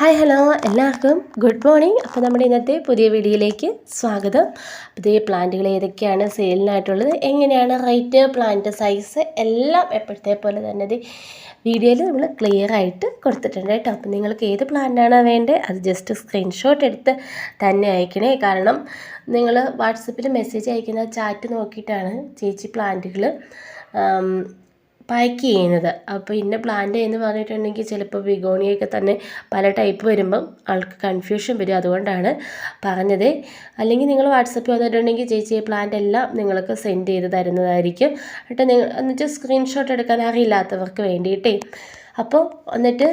Hi hello എല്ലാവർക്കും good morning. അപ്പോൾ നമ്മുടെ ഇന്നത്തെ പുതിയ വീഡിയോയിലേക്ക് സ്വാഗതം. പുതിയ പ്ലാന്റുകൾ ഏതൊക്കെയാണ്? സെയിലിനായിട്ടുള്ളത് എങ്ങനെയാണ്? റേറ്റ് പ്ലാന്റ് സൈസ് എല്ലാം എപ്പോഴത്തെ പോലെ തന്നെ ഇത് വീഡിയോയിൽ നമ്മൾ ക്ലിയർ ആയിട്ട് കൊടുത്തിട്ടുണ്ട് കേട്ടോ. അപ്പോൾ നിങ്ങൾക്ക് ഏത് പ്ലാന്റാണ് വേണ്ടത് അത് ജസ്റ്റ് സ്ക്രീൻഷോട്ട് എടുത്ത് തന്നെ അയക്കണേ. കാരണം നിങ്ങൾ വാട്സപ്പിൽ മെസ്സേജ് അയക്കുന്ന ചാറ്റ് നോക്കിയിട്ടാണ് ചേച്ചി പ്ലാന്റുകൾ പാക്ക് ചെയ്യുന്നത്. അപ്പോൾ ഇന്ന പ്ലാന്റ് എന്ന് പറഞ്ഞിട്ടുണ്ടെങ്കിൽ ചിലപ്പോൾ ബിഗോണിയൊക്കെ തന്നെ പല ടൈപ്പ് വരുമ്പം ആൾക്ക് കൺഫ്യൂഷൻ വരും. അതുകൊണ്ടാണ് പറഞ്ഞത്. അല്ലെങ്കിൽ നിങ്ങൾ വാട്സപ്പിൽ വന്നിട്ടുണ്ടെങ്കിൽ ചേച്ചി പ്ലാന്റ് എല്ലാം നിങ്ങൾക്ക് സെൻഡ് ചെയ്ത് തരുന്നതായിരിക്കും. എന്നിട്ട് നിങ്ങൾ എന്നിട്ട് സ്ക്രീൻഷോട്ട് എടുക്കാൻ അറിയില്ലാത്തവർക്ക് വേണ്ടിയിട്ടേ. അപ്പോൾ എന്നിട്ട്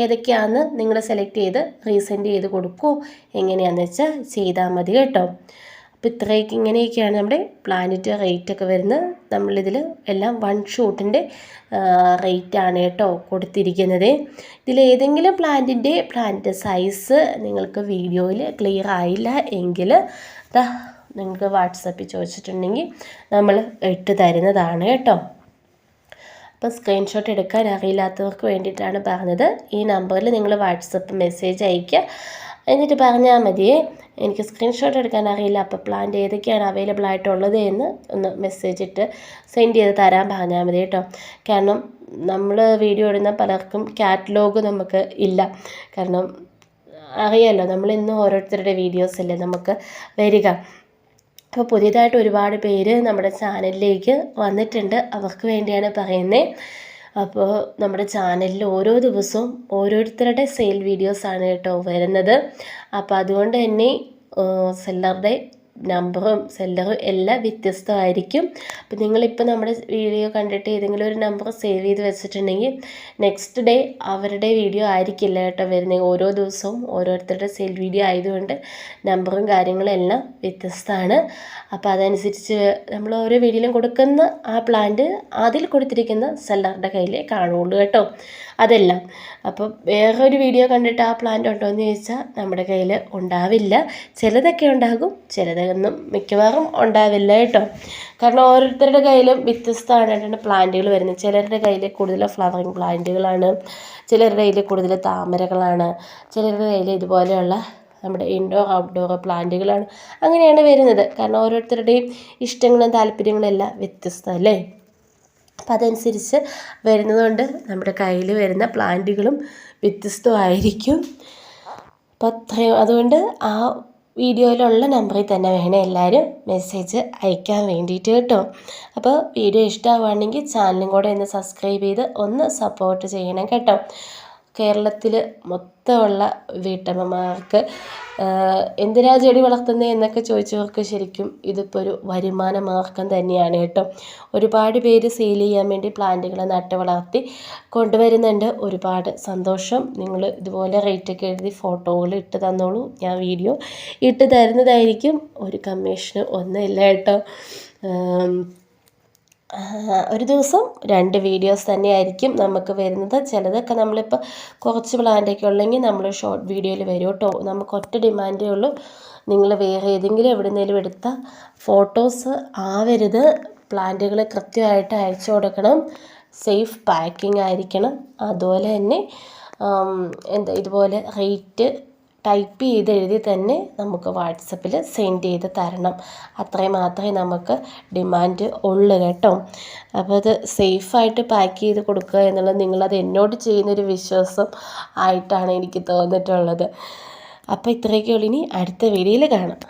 ഏതൊക്കെയാണെന്ന് നിങ്ങൾ സെലക്ട് ചെയ്ത് റീസെൻഡ് ചെയ്ത് കൊടുക്കുമോ എങ്ങനെയാണെന്ന് വെച്ചാൽ ചെയ്താൽ മതി കേട്ടോ. അപ്പോൾ ഇത്രയൊക്കെ ഇങ്ങനെയൊക്കെയാണ് നമ്മുടെ പ്ലാനറ്റ് റേറ്റ് ഒക്കെ വരുന്നത്. നമ്മളിതിൽ എല്ലാം വൺ ഷൂട്ടിന്റെ റേറ്റാണ് കേട്ടോ കൊടുത്തിരിക്കുന്നത്. ഇതിൽ ഏതെങ്കിലും പ്ലാന്റിന്റെ പ്ലാന്റ് സൈസ് നിങ്ങൾക്ക് വീഡിയോയിൽ ക്ലിയർ ആയില്ല എങ്കിൽ നിങ്ങൾക്ക് വാട്സപ്പിൽ ചോദിച്ചിട്ടുണ്ടെങ്കിൽ നമ്മൾ ഇട്ട് തരുന്നതാണ് കേട്ടോ. അപ്പോൾ സ്ക്രീൻഷോട്ട് എടുക്കാൻ അറിയില്ലാത്തവർക്ക് വേണ്ടിയിട്ടാണ് പറഞ്ഞത്. ഈ നമ്പറിൽ നിങ്ങൾ വാട്സപ്പ് മെസ്സേജ് അയയ്ക്കുക. എന്നിട്ട് പറഞ്ഞാൽ മതിയേ എനിക്ക് സ്ക്രീൻഷോട്ട് എടുക്കാൻ അറിയില്ല. അപ്പോൾ പ്ലാന്റ് ഏതൊക്കെയാണ് അവൈലബിൾ ആയിട്ടുള്ളത് എന്ന് ഒന്ന് മെസ്സേജ് ഇട്ട് സെൻഡ് ചെയ്ത് തരാൻ പറഞ്ഞാൽ മതി കേട്ടോ. കാരണം നമ്മൾ വീഡിയോ ഇടുന്ന പലർക്കും കാറ്റലോഗ് നമുക്ക് ഇല്ല. കാരണം അറിയാമല്ലോ നമ്മൾ ഇന്ന് ഓരോരുത്തരുടെ വീഡിയോസ് അല്ലേ നമുക്ക് വരിക. അപ്പോൾ പുതിയതായിട്ട് ഒരുപാട് പേര് നമ്മുടെ ചാനലിലേക്ക് വന്നിട്ടുണ്ട്. അവർക്ക് വേണ്ടിയാണ് പറയുന്നത് അപ്പോൾ നമ്മുടെ ചാനലിൽ ഓരോ ദിവസവും ഓരോരുത്തരുടെ സെയിൽ വീഡിയോസാണ് കേട്ടോ വരുന്നത്. അപ്പോൾ അതുകൊണ്ട് തന്നെ സെല്ലറുടെ നമ്പറും സെല്ലറും എല്ലാം വ്യത്യസ്തമായിരിക്കും. അപ്പോൾ നിങ്ങളിപ്പോൾ നമ്മുടെ വീഡിയോ കണ്ടിട്ട് ഏതെങ്കിലും ഒരു നമ്പർ സേവ് ചെയ്ത് വെച്ചിട്ടുണ്ടെങ്കിൽ നെക്സ്റ്റ് ഡേ അവരുടെ വീഡിയോ ആയിരിക്കില്ല കേട്ടോ വരുന്നത്. ഓരോ ദിവസവും ഓരോരുത്തരുടെ സെൽ വീഡിയോ ആയതുകൊണ്ട് നമ്പറും കാര്യങ്ങളും എല്ലാം വ്യത്യസ്തമാണ്. അപ്പോൾ അതനുസരിച്ച് നമ്മൾ ഓരോ വീഡിയോയിലും കൊടുക്കുന്ന ആ പ്ലാന്റ് അതിൽ കൊടുത്തിരിക്കുന്ന സെല്ലറുടെ കയ്യിലേ കാണുള്ളൂ കേട്ടോ. അതെല്ലാം. അപ്പോൾ വേറൊരു വീഡിയോ കണ്ടിട്ട് ആ പ്ലാന്റ് ഉണ്ടോ എന്ന് ചോദിച്ചാൽ നമ്മുടെ കയ്യിൽ ഉണ്ടാവില്ല. ചിലതൊക്കെ ഉണ്ടാകും ചിലതൊന്നും മിക്കവാറും ഉണ്ടാവില്ല കേട്ടോ. കാരണം ഓരോരുത്തരുടെ കയ്യിലും വ്യത്യസ്തമായിട്ടാണ് പ്ലാന്റുകൾ വരുന്നത്. ചിലരുടെ കയ്യിൽ കൂടുതൽ ഫ്ലവറിങ് പ്ലാന്റുകളാണ് ചിലരുടെ കയ്യിൽ കൂടുതൽ താമരകളാണ് ചിലരുടെ കയ്യിൽ ഇതുപോലെയുള്ള നമ്മുടെ ഇൻഡോർ ഔട്ട്ഡോർ പ്ലാന്റുകളാണ്. അങ്ങനെയാണ് വരുന്നത്. കാരണം ഓരോരുത്തരുടെയും ഇഷ്ടങ്ങളും താല്പര്യങ്ങളും എല്ലാം വ്യത്യസ്തമല്ലേ അപ്പം അതനുസരിച്ച് വരുന്നതുകൊണ്ട് നമ്മുടെ കയ്യിൽ വരുന്ന പ്ലാന്റുകളും വ്യത്യസ്തമായിരിക്കും. അപ്പം അത്രയും അതുകൊണ്ട് ആ വീഡിയോയിലുള്ള നമ്പറിൽ തന്നെ വേണം എല്ലാവരും മെസ്സേജ് അയക്കാൻ വേണ്ടിയിട്ട് കേട്ടോ. അപ്പോൾ വീഡിയോ ഇഷ്ടമാവുകയാണെങ്കിൽ ചാനലും കൂടെ ഒന്ന് സബ്സ്ക്രൈബ് ചെയ്ത് ഒന്ന് സപ്പോർട്ട് ചെയ്യണം കേട്ടോ. കേരളത്തിൽ മൊത്തമുള്ള വീട്ടമ്മമാർക്ക് എന്തിനാ ചെടി വളർത്തുന്നത് എന്നൊക്കെ ചോദിച്ചവർക്ക് ശരിക്കും ഇതിപ്പോൾ ഒരു വരുമാന മാർഗം തന്നെയാണ് കേട്ടോ. ഒരുപാട് പേര് സെയിൽ ചെയ്യാൻ വേണ്ടി പ്ലാന്റുകൾ നട്ട് വളർത്തി കൊണ്ടുവരുന്നുണ്ട്. ഒരുപാട് സന്തോഷം. നിങ്ങൾ ഇതുപോലെ റേറ്റൊക്കെ എഴുതി ഫോട്ടോകൾ ഇട്ട് തന്നോളൂ. ഞാൻ വീഡിയോ ഇട്ട് തരുന്നതായിരിക്കും. ഒരു കമ്മീഷന് ഒന്നുമില്ല കേട്ടോ. ഒരു ദിവസം രണ്ട് വീഡിയോസ് തന്നെയായിരിക്കും നമുക്ക് വരുന്നത്. ചിലതൊക്കെ നമ്മളിപ്പോൾ കുറച്ച് പ്ലാന്റൊക്കെ ഉള്ളെങ്കിൽ നമ്മൾ ഷോർട്ട് വീഡിയോയിൽ വരും കേട്ടോ. നമുക്ക് ഒറ്റ ഡിമാൻഡേ ഉള്ളൂ. നിങ്ങൾ വേറെ ഏതെങ്കിലും എവിടെന്നെങ്കിലും എടുത്ത ഫോട്ടോസ് ആവരുത്. പ്ലാന്റുകൾ കൃത്യമായിട്ട് അയച്ചു കൊടുക്കണം. സേഫ് പാക്കിംഗ് ആയിരിക്കണം. അതുപോലെ തന്നെ എന്താ ഇതുപോലെ റേറ്റ് ടൈപ്പ് ചെയ്ത് എഴുതി തന്നെ നമുക്ക് വാട്സപ്പിൽ സെൻഡ് ചെയ്ത് തരണം. അത്രയും മാത്രമേ നമുക്ക് ഡിമാൻഡ് ഉള്ളൂ കേട്ടോ. അപ്പോൾ അത് സേഫായിട്ട് പാക്ക് ചെയ്ത് കൊടുക്കുക എന്നുള്ളത് നിങ്ങളത് എന്നോട് ചെയ്യുന്നൊരു വിശ്വാസം ആയിട്ടാണ് എനിക്ക് തോന്നിയിട്ടുള്ളത്. അപ്പോൾ ഇത്രയൊക്കെ ഇനി അടുത്ത വീഡിയോയിൽ കാണാം.